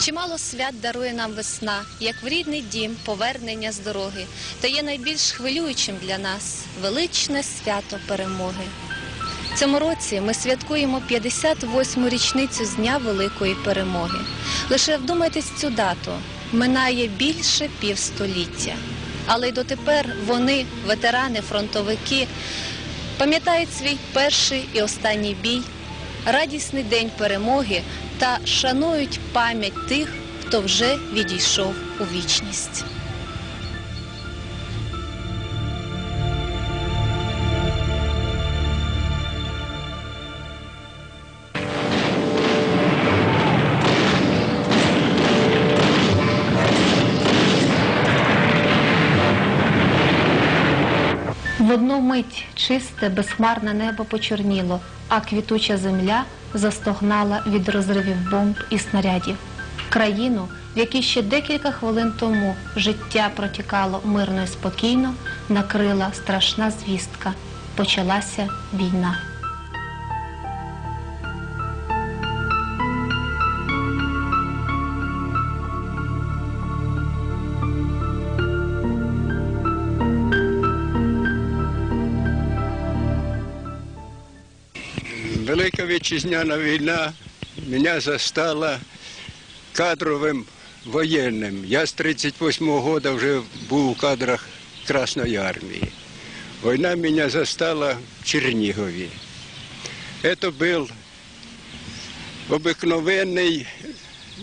Чимало свят дарує нам весна, як в рідний дім, повернення з дороги, та є найбільш хвилюючим для нас величне свято перемоги. Цьому році ми святкуємо 58-му річницю з Дня Великої Перемоги. Лише вдумайтесь цю дату. Минає більше півстоліття. Але й дотепер вони, ветерани, фронтовики, пам'ятають свій перший і останній бій, радісний день перемоги та шанують пам'ять тих, хто вже відійшов у вічність. В одну мить чисте, безхмарне небо почорніло, а квітуча земля застогнала від розривів бомб і снарядів. Країну, в якій ще декілька хвилин тому життя протікало мирно і спокійно, накрила страшна звістка. Почалася війна. Велика вітчизняна війна мене застала кадровим воєнним. Я з 38-го року вже був у кадрах Красної армії. Війна мене застала в Чернігові. Це був обикновенний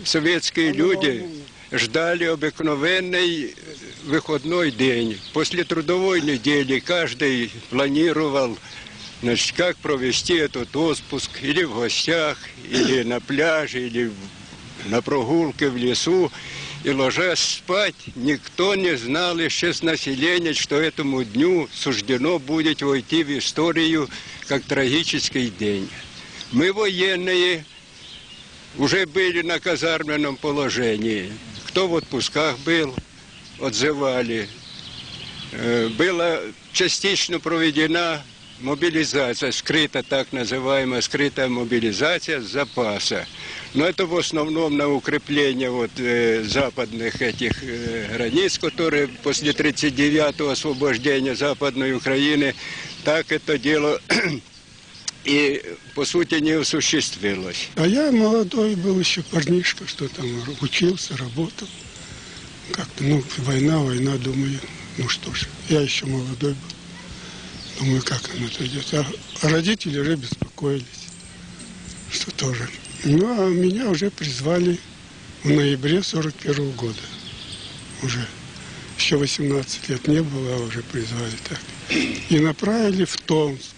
советские люди ждали обыкновенный выходной день. После трудовой недели каждый планировал, Значит, как провести этот отпуск или в гостях, или на пляже, или на прогулке в лесу. И ложась спать, никто не знал еще с населения, что этому дню суждено будет войти в историю как трагический день. Мы военные уже были на казарменном положении. Кто в отпусках был, отзывали. Э, Была частично проведена мобилизация, скрыта так называемая скрытая мобилизация запаса. Но это в основном на укрепление вот, э, западных этих э, границ, которые после 39-го освобождения Западной Украины, так это дело и по сути не осуществилось. А я молодой был еще парнишка, что там учился, работал. Как-то, ну, война, война, думаю, ну что ж, я еще молодой был. Думаю, как оно это идет. А родители уже беспокоились, что тоже. Ну, а меня уже призвали в ноябре 41 года. Уже еще 18 лет не было, а уже призвали так. И направили в Томск.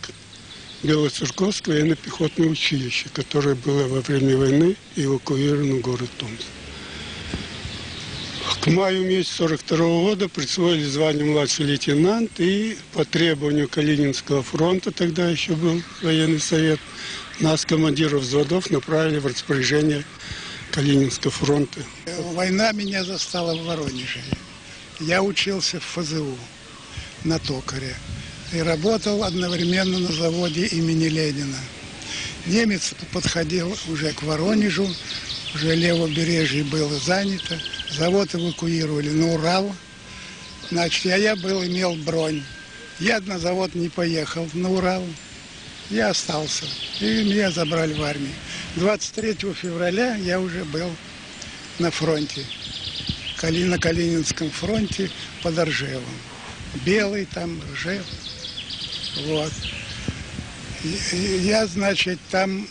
Белоцерковское военно-пехотное училище, которое было во время войны эвакуировано в город Томск. К маю месяца 42 года присвоили звание младший лейтенант и по требованию Калининского фронта, тогда еще был военный совет, нас, командиров взводов, направили в распоряжение Калининского фронта. Война меня застала в Воронеже. Я учился в ФЗУ на токаре и работал одновременно на заводе имени Ленина. Немец подходил уже к Воронежу, уже левобережье было занято, завод эвакуировали на Урал. Значит, а я был, имел бронь. Я на завод не поехал, на Урал. Я остался. И меня забрали в армию. 23 февраля я уже был на фронте. На Калининском фронте под Ржевом. Белый там, Ржев. Вот. Я, значит, там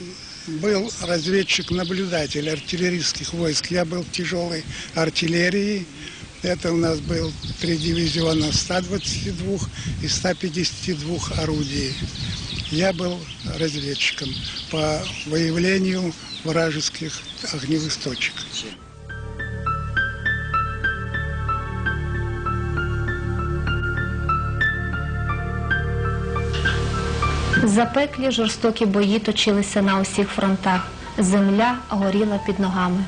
был разведчик-наблюдатель артиллерийских войск. Я был в тяжелой артиллерии. Это у нас был три дивизиона 122 и 152 орудий. Я был разведчиком по выявлению вражеских огневых точек. Запеклі жорстокі бої точилися на усіх фронтах. Земля горіла під ногами.